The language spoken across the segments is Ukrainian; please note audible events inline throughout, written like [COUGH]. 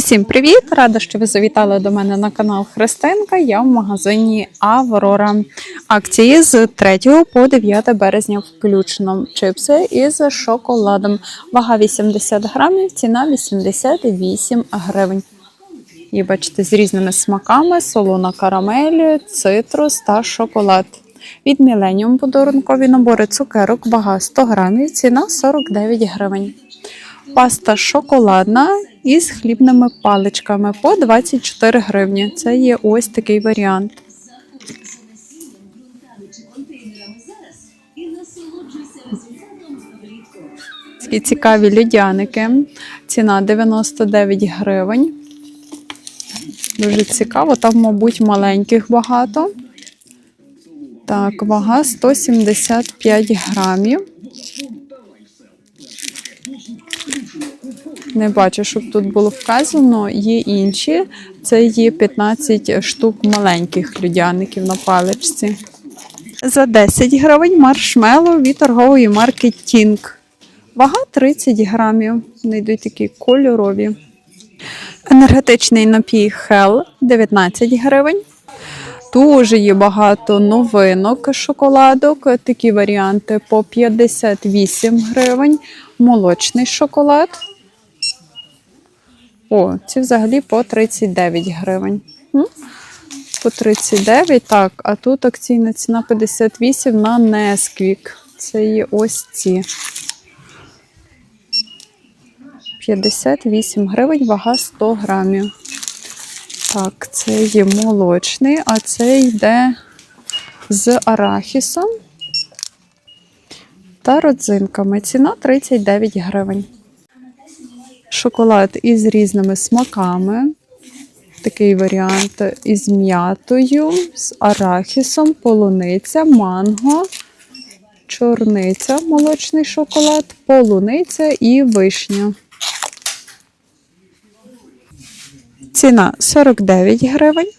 Усім привіт! Рада, що ви завітали до мене на канал Христинка. Я в магазині Аврора. Акції з 3 по 9 березня включно. Чипси із шоколадом. Вага 80 грамів, ціна 88 гривень. І бачите, з різними смаками: солона карамель, цитрус та шоколад. Від Millennium подарункові набори цукерок, вага 100 грамів, ціна 49 гривень. Паста шоколадна із хлібними паличками по 24 гривні. Це є ось такий варіант. Такі цікаві льодяники. Ціна 99 гривень. Дуже цікаво, там, мабуть, маленьких багато. Так, вага 175 грамів. Не бачу, щоб тут було вказано. Є інші. Це є 15 штук маленьких людяників на паличці. За 10 гривень маршмеллоу від торгової марки Тінк. Вага 30 грамів. Вони такі кольорові. Енергетичний напій Hell 19 гривень. Дуже є багато новинок шоколадок. Такі варіанти по 58 гривень. Молочний шоколад. О, ці взагалі по 39 гривень. По 39, так, а тут акційна ціна 58 на Несквік. Це є ось ці. 58 гривень, вага 100 грамів. Так, це є молочний, а це йде з арахісом та родзинками. Ціна 39 гривень. Шоколад із різними смаками. Такий варіант із м'ятою, з арахісом, полуниця, манго, чорниця, молочний шоколад, полуниця і вишня. Ціна 49 гривень.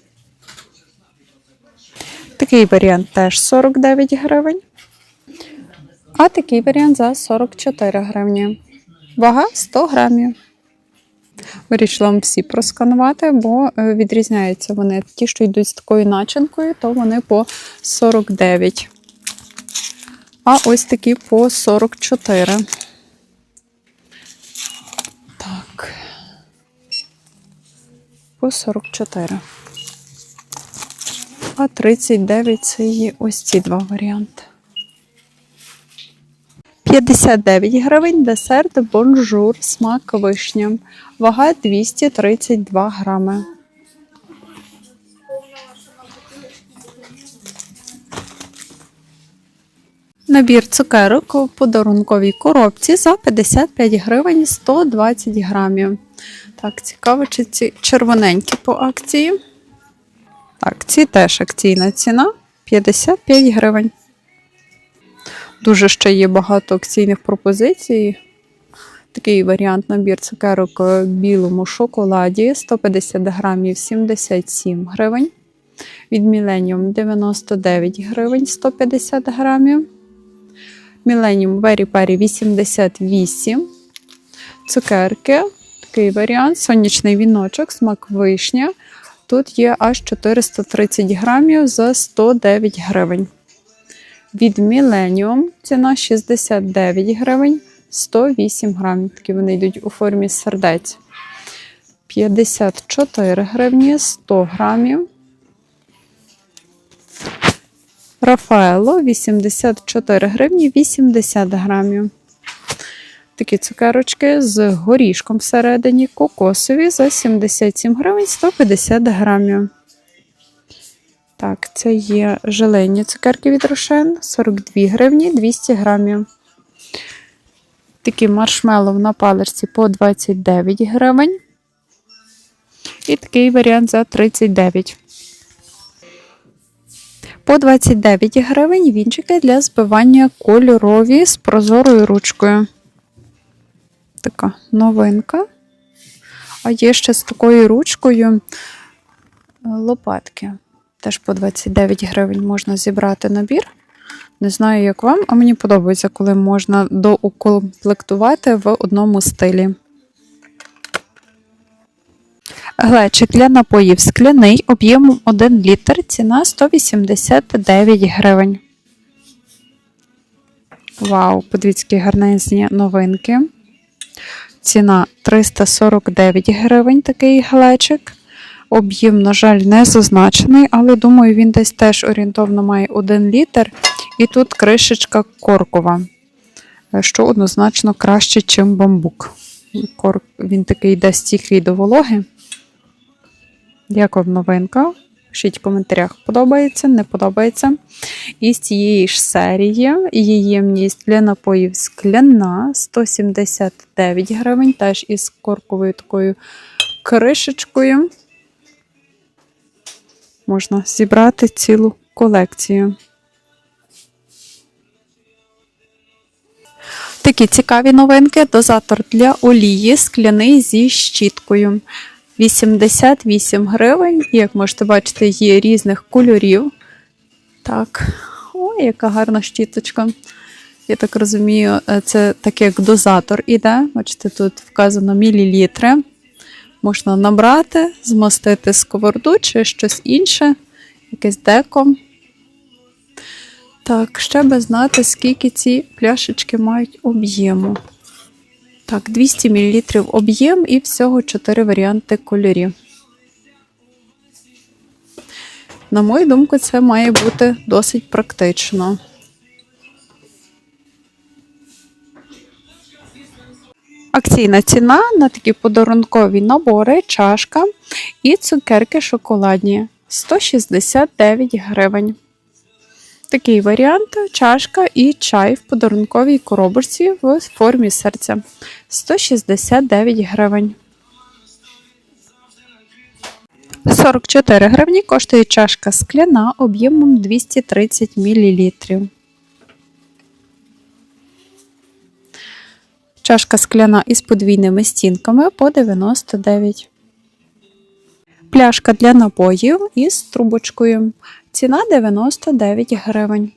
Такий варіант теж 49 гривень. А такий варіант за 44 гривні. Вага 100 грамів. Вирішила вам всі просканувати, бо е, відрізняються вони. Ті, що йдуть з такою начинкою, то вони по 49. А ось такі по 44. По 44. А 39 це є ось ці два варіанти. 59 гривень десерт бонжур, смак вишня. Вага 232 грами. Набір цукерок у подарунковій коробці за 55 гривень 120 грамів. Так, цікаво, чи ці червоненькі по акції. Так, ці теж акційна ціна 55 гривень. Дуже ще є багато акційних пропозицій. Такий варіант набір цукерок в білому шоколаді 150 грамів 77 гривень. Від Millennium 99 гривень 150 грамів. Millennium Very Peri 88. Цукерки. Такий варіант. Сонячний віночок, смак вишня. Тут є аж 430 грамів за 109 гривень. Від Millennium ціна 69 гривень 108 грамів. Такі вони йдуть у формі сердець. 54 гривні 100 грамів. Рафаело 84 гривні 80 грамів. Такі цукерочки з горішком всередині, кокосові за 77 гривень 150 грамів. Так, це є желені цукерки від Рошен 42 гривні 200 грамів. Такі маршмеллоу на паличці по 29 гривень. І такий варіант за 39. По 29 гривень вінчики для збивання кольорові з прозорою ручкою. Така новинка. А є ще з такою ручкою е, лопатки. Теж по 29 гривень можна зібрати набір. Не знаю, як вам, а мені подобається, коли можна доукомплектувати в одному стилі. Глечик для напоїв скляний об'ємом 1 літр, ціна 189 гривень. Вау, подивіться, які гарнезні новинки. Ціна 349 гривень такий глечик. Об'єм, на жаль, не зазначений, але думаю, він десь теж орієнтовно має 1 літр. І тут кришечка коркова, що однозначно краще, ніж бамбук. Кор... Він такий йде стійкий до вологи. Як вам новинка? Пишіть в коментарях, подобається, не подобається. І з цієї ж серії ємність для напоїв скляна 179 гривень, теж із корковою такою кришечкою. Можна зібрати цілу колекцію. Такі цікаві новинки. Дозатор для олії скляний зі щіткою. 88 гривень. Як можете бачити, є різних кольорів. Так, ой, яка гарна щіточка. Я так розумію, е, це так як дозатор іде. Бачите, тут вказано мілілітри. Можна набрати, змастити сковороду чи щось інше, якесь деко. Так, ще би знати, скільки ці пляшечки мають об'єму. Так, 200 мл об'єм і всього 4 варіанти кольорів. На мою думку, це має бути досить практично. Акційна ціна на такі подарункові набори, чашка і цукерки шоколадні 169 гривень. Такий варіант чашка і чай в подарунковій коробочці в формі серця 169 гривень. 44 гривні коштує чашка скляна об'ємом 230 мл. Чашка скляна із подвійними стінками по 99. Пляшка для напоїв із трубочкою. Ціна 99 гривень.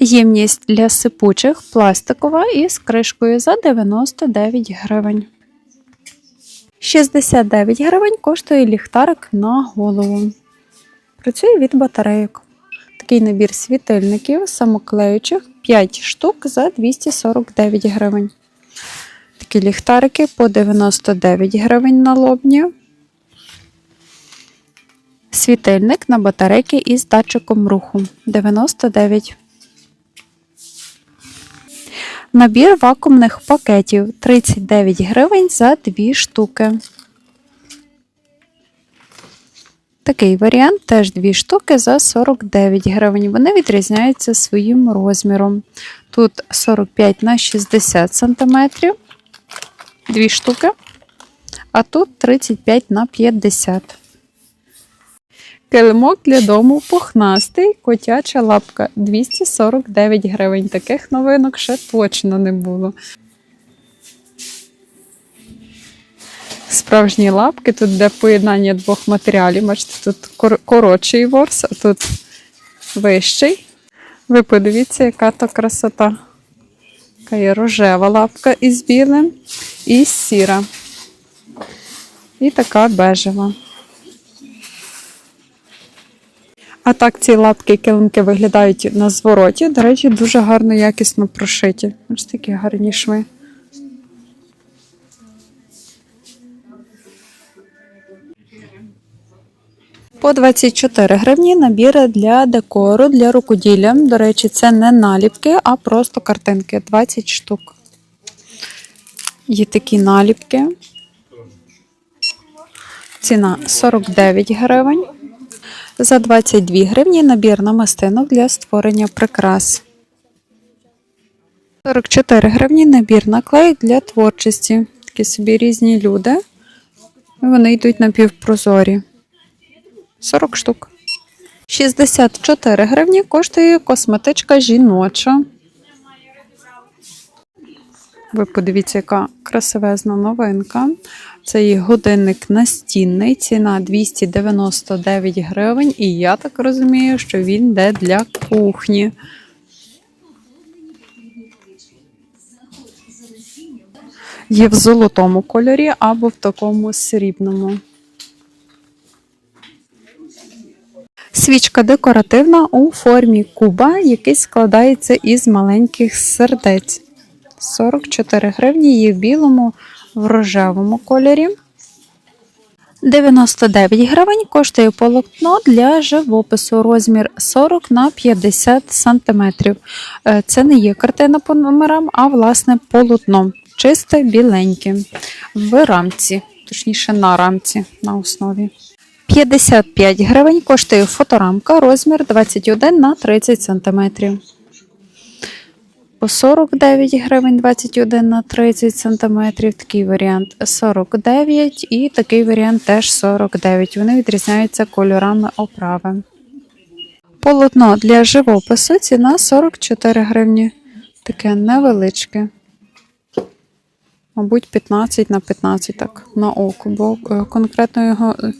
Ємність для сипучих пластикова із кришкою за 99 гривень. 69 гривень коштує ліхтарик на голову. Працює від батарейок. Такий набір світильників самоклеючих 5 штук за 249 гривень. Такі ліхтарики по 99 гривень на лобні. Світильник на батарейки із датчиком руху 99. Набір вакуумних пакетів 39 гривень за 2 штуки. Такий варіант теж 2 штуки за 49 гривень. Вони відрізняються своїм розміром. Тут 45 на 60 см, 2 штуки, а тут 35 на 50 Килимок для дому пухнастий, котяча лапка 249 гривень. Таких новинок ще точно не було. Справжні лапки, тут де поєднання двох матеріалів. Бачите, тут кор- коротший ворс, а тут вищий. Ви подивіться, яка то красота. Така є рожева лапка із білим і сіра. І така бежева. А так ці лапки і килимки виглядають на звороті. До речі, дуже гарно якісно прошиті. Ось такі гарні шви. По 24 гривні набір для декору, для рукоділля. До речі, це не наліпки, а просто картинки. 20 штук. Є такі наліпки. Ціна 49 гривень. За 22 гривні набір намистинок для створення прикрас. 44 гривні набір наклеїк для творчості. Такі собі різні люди. Вони йдуть напівпрозорі. 40 штук. 64 гривні коштує косметичка жіноча. Ви подивіться, яка красивезна новинка. Це є годинник настінний, ціна 299 гривень, і я так розумію, що він йде для кухні. Є в золотому кольорі або в такому срібному. Свічка декоративна у формі куба, який складається із маленьких сердець. 44 гривні є в білому, в рожевому кольорі. 99 гривень коштує полотно для живопису розмір 40 на 50 сантиметрів. Е, Це не є картина по номерам, а власне полотно. Чисте, біленьке. В рамці, точніше на рамці на основі. 55 гривень коштує фоторамка розмір 21 на 30 сантиметрів. По 49 гривень 21 на 30 сантиметрів. Такий варіант 49 і такий варіант теж 49. Вони відрізняються кольорами оправи. Полотно для живопису ціна 44 гривні. Таке невеличке. Мабуть, 15 на 15 так на око, бо е, конкретно його е,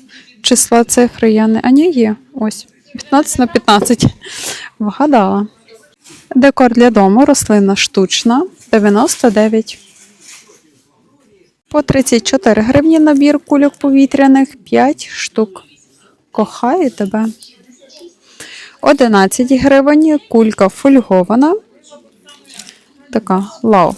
числа цифри я не. А ні, є. Ось. 15 на 15. Вгадала. Декор для дому, рослина штучна, 99. По 34 гривні набір кульок повітряних, 5 штук. Кохаю тебе. 11 гривень, кулька фольгована. Така лау.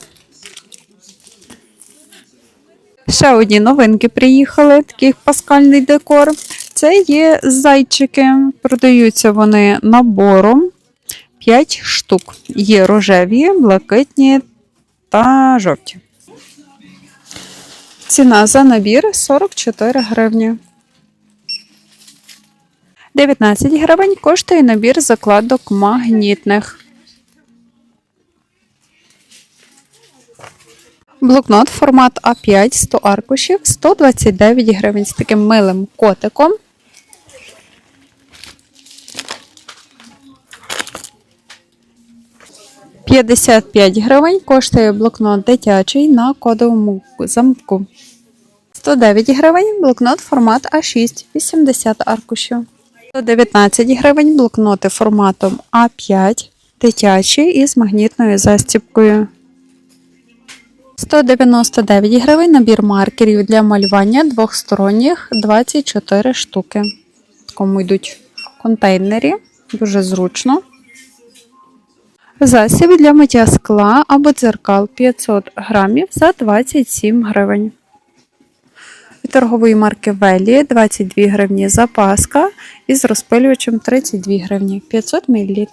Ще одні новинки приїхали, такий паскальний декор. Це є зайчики. Продаються вони набором 5 штук. Є рожеві, блакитні та жовті. Ціна за набір 44 гривні. 19 гривень коштує набір закладок магнітних. Блокнот формат А5 100 аркушів 129 гривень з таким милим котиком. – 55 гривень коштує блокнот дитячий на кодовому замку. 109 гривень блокнот формат А6 80 аркушів. 119 гривень блокноти форматом А5 дитячі із магнітною застіпкою. 199 гривень набір маркерів для малювання двохсторонніх 24 штуки. В такому йдуть контейнері, дуже зручно. Засіб для миття скла або дзеркал 500 грамів за 27 гривень. Торгової марки Велі 22 гривні запаска із розпилювачем 32 гривні 500 мл.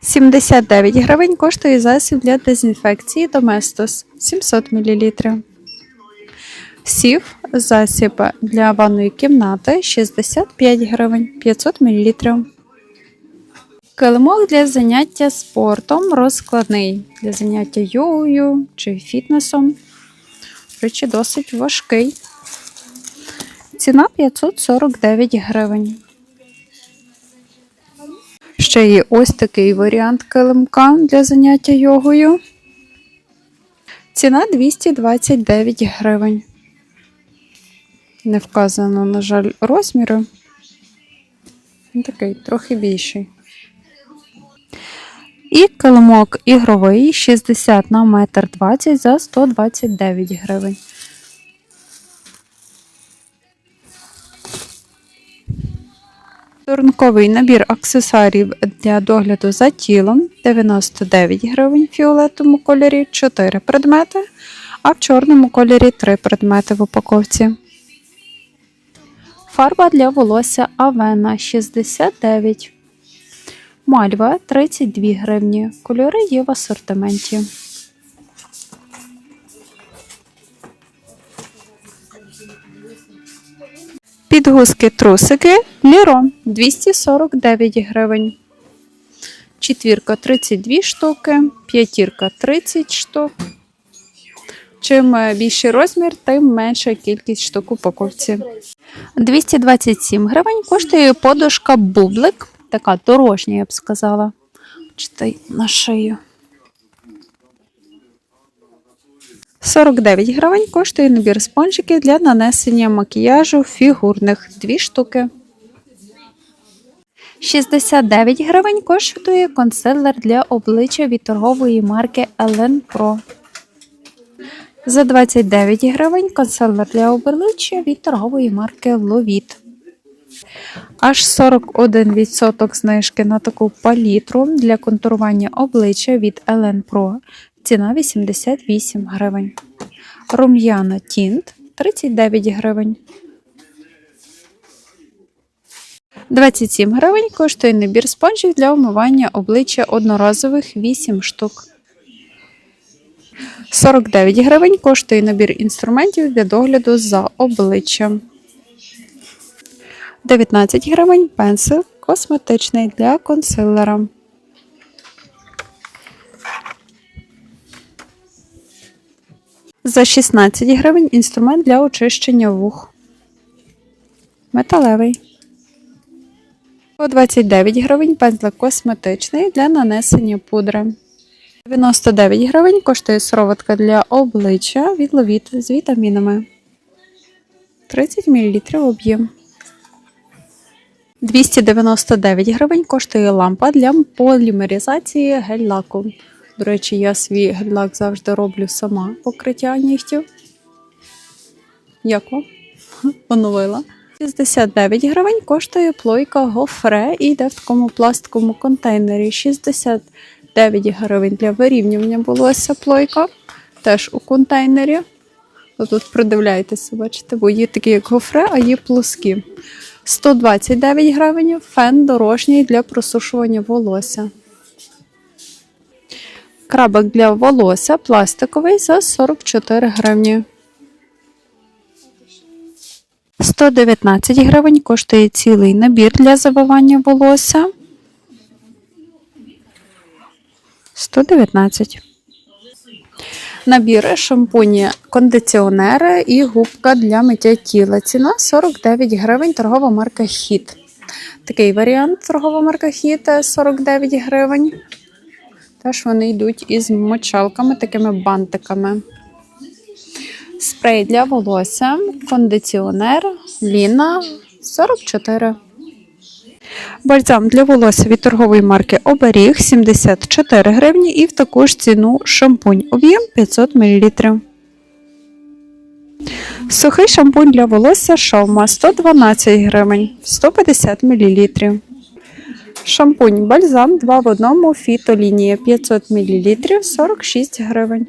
79 гривень коштує засіб для дезінфекції Доместос 700 мл. Сів засіб для ванної кімнати 65 гривень 500 мл. Килимок для заняття спортом розкладний для заняття йогою чи фітнесом. Речі, досить важкий. Ціна 549 гривень. Ще є ось такий варіант килимка для заняття йогою. Ціна 229 гривень. Не вказано, на жаль, розміри. Він Такий трохи більший. І килимок ігровий 60 на 1,20 м за 129 гривень. Турнковий набір аксесуарів для догляду за тілом 99 гривень в фіолетовому кольорі 4 предмети, а в чорному кольорі 3 предмети в упаковці. Фарба для волосся Авена 69. Мальва 32 гривні. Кольори є в асортименті. Підгузки трусики Ліро 249 гривень. Четвірка 32 штуки, п'ятірка 30 штук. Чим е, більший розмір, тим менша кількість штук упаковці. 227 гривень коштує подушка бублик. Така дорожня, я б сказала. Читай на шию. 49 гривень коштує набір спонжиків для нанесення макіяжу фігурних 2 штуки. 69 гривень коштує консилер для обличчя від торгової марки Ellen Pro. За 29 гривень консилер для обличчя від торгової марки Ловіт. Аж 41% знижки на таку палітру для контурування обличчя від Elen Pro. Ціна 88 гривень. Рум'яна Тінт 39 гривень. 27 гривень коштує набір спонжів для умивання обличчя одноразових 8 штук. 49 гривень коштує набір інструментів для догляду за обличчям. 19 гривень пенсил косметичний для консилера. За 16 гривень інструмент для очищення вух. Металевий. По 29 гривень пензлик косметичний для нанесення пудри. 99 гривень коштує сироватка для обличчя від Ловіт з вітамінами. 30 мл об'єм. 299 гривень коштує лампа для полімеризації гель-лаку. До речі, я свій гель-лак завжди роблю сама покриття нігтів. Як вам? [LAUGHS] Оновила. 69 гривень коштує плойка гофре і йде в такому пластиковому контейнері. 69 гривень для вирівнювання волосся плойка. Теж у контейнері. Тут придивляйтеся, бачите, бо є такі, як гофре, а є плоскі. 129 гривень фен дорожній для просушування волосся. Крабик для волосся пластиковий за 44 гривні. 119 гривень коштує цілий набір для завивання волосся. 119. Набір шампуні, кондиціонери і губка для миття тіла. Ціна 49 гривень, торгова марка Хіт. Такий варіант торгова марка Хіт 49 гривень. Теж вони йдуть із мочалками, такими бантиками. Спрей для волосся, кондиціонер, Ліна 44. Бальзам для волосся від торгової марки Оберіг 74 гривні і в таку ж ціну шампунь. Об'єм 500 мл. Сухий шампунь для волосся Шаума 112 гривень 150 мл. Шампунь бальзам 2 в 1 фітолінія 500 мл 46 гривень.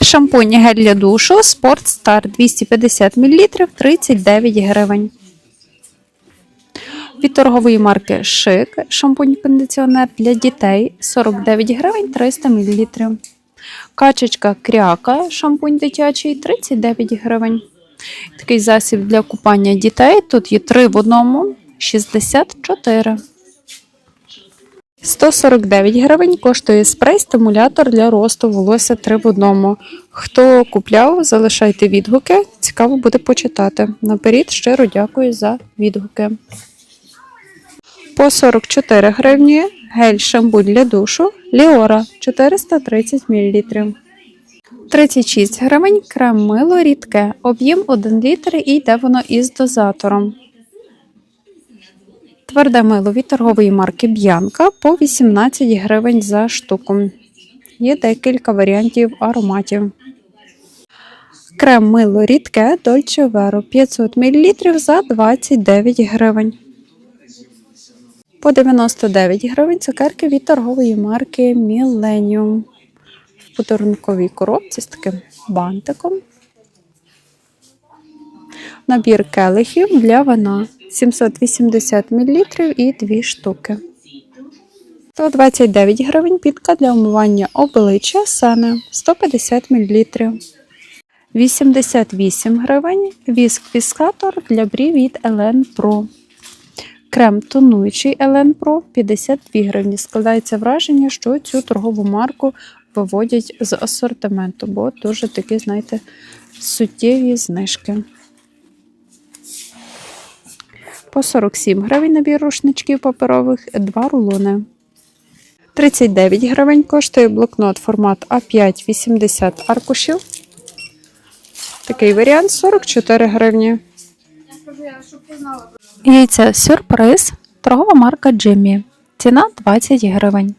Шампунь гель для душу Спорт Стар 250 мл 39 гривень. Від торгової марки Шик шампунь-кондиціонер для дітей 49 гривень 300 мл. Качечка кряка шампунь дитячий 39 гривень. Такий засіб для купання дітей. Тут є 3 в одному 64. 149 гривень коштує спрей-стимулятор для росту волосся 3 в одному. Хто купляв, залишайте відгуки. Цікаво буде почитати. Наперед щиро дякую за відгуки. По 44 гривні гель шампунь для душу Ліора 430 мл. 36 гривень крем мило рідке. Об'єм 1 літр і йде воно із дозатором. Тверде мило від торгової марки Б'янка по 18 гривень за штуку. Є декілька варіантів ароматів. Крем мило рідке Dolce Vero 500 мл за 29 гривень. По 99 гривень цукерки від торгової марки Millennium. В подарунковій коробці з таким бантиком. Набір келихів для вина 780 мл і 2 штуки. 129 гривень підка для умивання обличчя Сена 150 мл. 88 гривень віск-фіскатор для брів від Елен Pro. Крем тонуючий Елен Pro 52 гривні. Складається враження, що цю торгову марку виводять з асортименту, бо дуже такі, знаєте, суттєві знижки. По 47 гривень набір рушничків паперових, 2 рулони. 39 гривень коштує блокнот формат А5 80 аркушів. Такий варіант 44 гривні. Яйця сюрприз. Торгова марка Джиммі. Ціна 20 гривень.